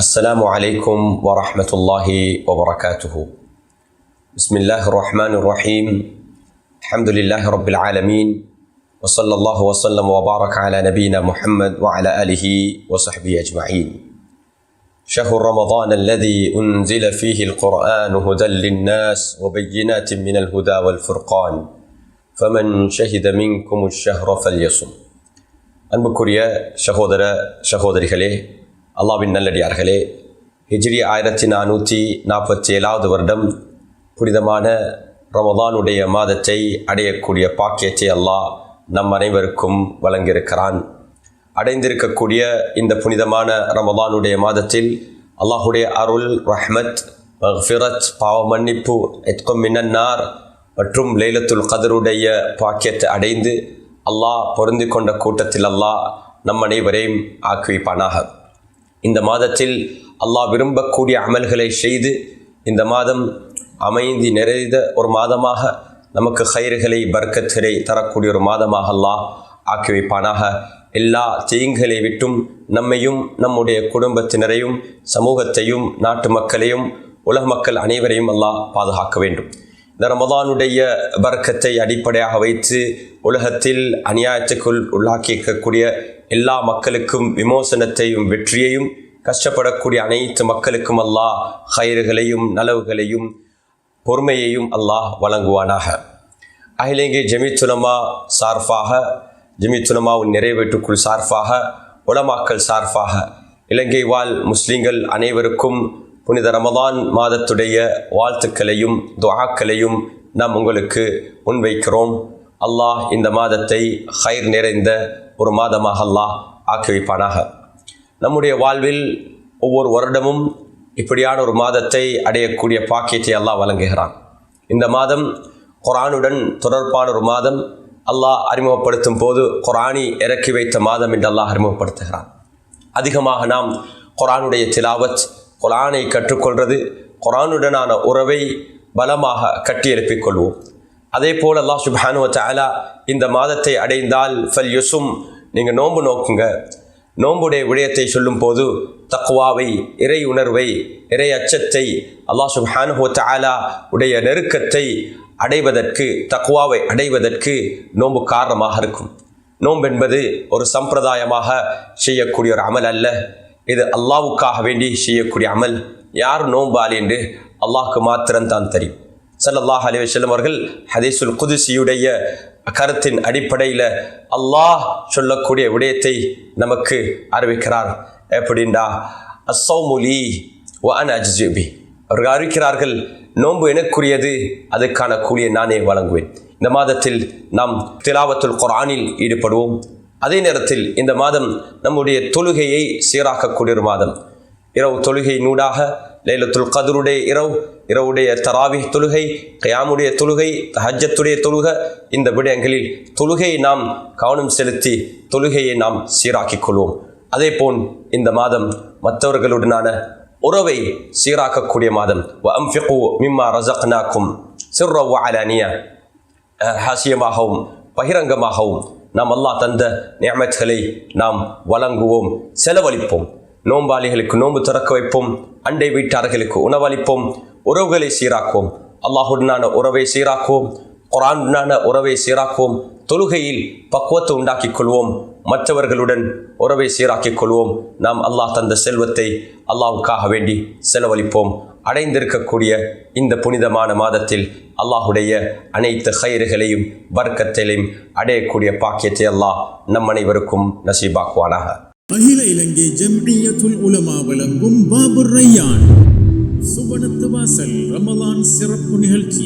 السلام عليكم ورحمة الله وبركاته. بسم الله الرحمن الرحيم. الحمد لله رب العالمين وصلى الله وسلم وبارك على نبينا محمد وعلى آله وصحبه أجمعين. شهر رمضان الذي أنزل فيه القرآن هدى للناس وبينات من الهدى والفرقان. فمن شهد منكم الشهر فليصم. أنبكريا شهودرا شهودري خليه அல்லாவின் நல்லடியார்களே ஹிஜ்ரி ஆயிரத்தி நானூற்றி நாற்பத்தி ஏழாவது வருடம் புனிதமான ரமதானுடைய மாதத்தை அடையக்கூடிய பாக்கியத்தை அல்லாஹ் நம் அனைவருக்கும் வழங்கியிருக்கிறான். அடைந்திருக்கக்கூடிய இந்த புனிதமான ரமதானுடைய மாதத்தில் அல்லாஹுடைய அருள் ரஹ்மத் ஃபிரத் பாவ மன்னிப்பு எத்கம் மின்னன்னார் மற்றும் லைலத்துல் கதருடைய பாக்கியத்தை அடைந்து அல்லாஹ் பொருந்தி கொண்ட கூட்டத்தில் அல்லாஹ் நம் அனைவரையும் ஆக்குவிப்பானாக. இந்த மாதத்தில் அல்லாஹ் விரும்பக்கூடிய அமல்களை செய்து இந்த மாதம் அமைந்தி நிறைந்த ஒரு மாதமாக நமக்கு கயிறுகளை பர்க்கத்திரை தரக்கூடிய ஒரு மாதமாக அல்லாஹ் ஆக்கி வைப்பானாக. எல்லா தீங்குகளை விட்டும் நம்மையும் நம்முடைய குடும்பத்தினரையும் சமூகத்தையும் நாட்டு மக்களையும் உலக மக்கள் அனைவரையும் அல்லாஹ் பாதுகாக்க வேண்டும். இந்த ரமதானுடைய வர்க்கத்தை அடிப்படையாக வைத்து உலகத்தில் அநியாயத்துக்குள் உள்ளாக்கி இருக்கக்கூடிய எல்லா மக்களுக்கும் விமோசனத்தையும் வெற்றியையும் கஷ்டப்படக்கூடிய அனைத்து மக்களுக்கும் அல்லாஹ் கயிறுகளையும் நலவுகளையும் பொறுமையையும் அல்லாஹ் வழங்குவானாக. அகிலங்கை ஜமித்துலமா சார்பாக ஜமித்துலமாவின் நிறைவேற்றுக்குள் சார்பாக உலமாக்கல் சார்பாக இலங்கை வாழ் முஸ்லீம்கள் அனைவருக்கும் புனித ரமதான் மாதத்துடைய வாழ்த்துக்களையும் துவாக்களையும் நாம் உங்களுக்கு முன்வைக்கிறோம். அல்லாஹ் இந்த மாதத்தை ஹைர் நிறைந்த ஒரு மாதமாக அல்லாஹ் ஆக்கி வைப்பானாக நம்முடைய வாழ்வில் ஒவ்வொரு வருடமும் இப்படியான ஒரு மாதத்தை அடையக்கூடிய பாக்கியத்தை அல்லாஹ் வழங்குகிறான். இந்த மாதம் குரானுடன் தொடர்பான ஒரு மாதம் அல்லாஹ் அறிமுகப்படுத்தும் போது குரானி இறக்கி வைத்த மாதம் என்று அல்லாஹ் அறிமுகப்படுத்துகிறான். அதிகமாக நாம் குரானுடைய திலாவத் குரானை கற்றுக்கொள்வது குரானுடனான உறவை பலமாக கட்டியெழுப்பிக் கொள்வோம் அதே போல் அல்லாஹ் சுபானு தாலா இந்த மாதத்தை அடைந்தால் ஃபல் யுசும் நீங்கள் நோன்பு நோக்குங்க. நோன்புடைய விடயத்தை சொல்லும் போது தக்குவாவை இறை உணர்வை இறை அச்சத்தை அல்லாஹ் சுபானு தாலா உடைய நெருக்கத்தை அடைவதற்கு தக்குவாவை அடைவதற்கு நோன்பு காரணமாக இருக்கும். நோன்பு என்பது ஒரு சம்பிரதாயமாக செய்யக்கூடிய ஒரு அமல் அல்ல. இது அல்லாவுக்காக வேண்டி செய்யக்கூடிய அமல். யார் நோம்பாலி என்று அல்லாஹ்க்கு மாத்திரம்தான் தெரியும். சல்லல்லாஹ் அலி வல்லம் அவர்கள் ஹதீசுல் குதிசியுடைய கருத்தின் அடிப்படையில் அல்லாஹ் சொல்லக்கூடிய விடயத்தை நமக்கு அறிவிக்கிறார். எப்படின்டா அசௌமுலி வன் அஜ்ஜுபி அவர்கள் அறிவிக்கிறார்கள் நோன்பு எனக்குரியது அதுக்கான கூலியை நானே வழங்குவேன். இந்த மாதத்தில் நாம் திலாவத்துல் குரானில் ஈடுபடுவோம். அதே நேரத்தில் இந்த மாதம் நம்முடைய தொழுகையை சீராக்கக்கூடிய ஒரு மாதம். இரவு தொழுகை நூடாக லைலத்துல் கதருடைய இரவு இரவுடைய தராவி தொழுகை கயாமுடைய தொழுகை ஹஜ்ஜத்துடைய தொழுகை இந்த விடயங்களில் தொழுகையை நாம் கவனம் செலுத்தி தொழுகையை நாம் சீராக்கிக் கொள்வோம். அதே போல் இந்த மாதம் மற்றவர்களுடனான உறவை சீராக்கக்கூடிய மாதம். மிம்மா ரசக்னாக்கும் சிர்ர அலானியா. ஹாசியமாகவும் பகிரங்கமாகவும் நாம் அல்லாஹ் தந்த நியமத்களை நாம் வழங்குவோம் செலவழிப்போம். நோம்பாளிகளுக்கு நோன்பு திறக்க வைப்போம் அண்டை வீட்டார்களுக்கு உணவளிப்போம் உறவுகளை சீராக்குவோம். அல்லாஹுடனான உறவை சீராக்குவோம் குரானுடனான உறவை சீராக்குவோம். தொழுகையில் பக்குவத்தை உண்டாக்கிக் கொள்வோம் மற்றவர்களுடன் உறவை சீராக்கிக் கொள்வோம் நாம் அல்லாஹ் தந்த செல்வத்தை அல்லாவுக்காக வேண்டி செலவழிப்போம். அடைந்திருக்கக்கூடிய இந்த புனிதமான மாதத்தில் அல்லாஹுடைய அனைத்து கயிறுகளையும் வர்க்கத்திலையும் அடையக்கூடிய பாக்கியத்தை அல்லாஹ் நம் அனைவருக்கும் நசீபாக்குவானாக. அகில இலங்கை ஜம்டியத்துல் உலமா வழங்கும் பாபுர் ரையான் சுபனத்து வாசல் ரமலான் சிறப்பு நிகழ்ச்சி.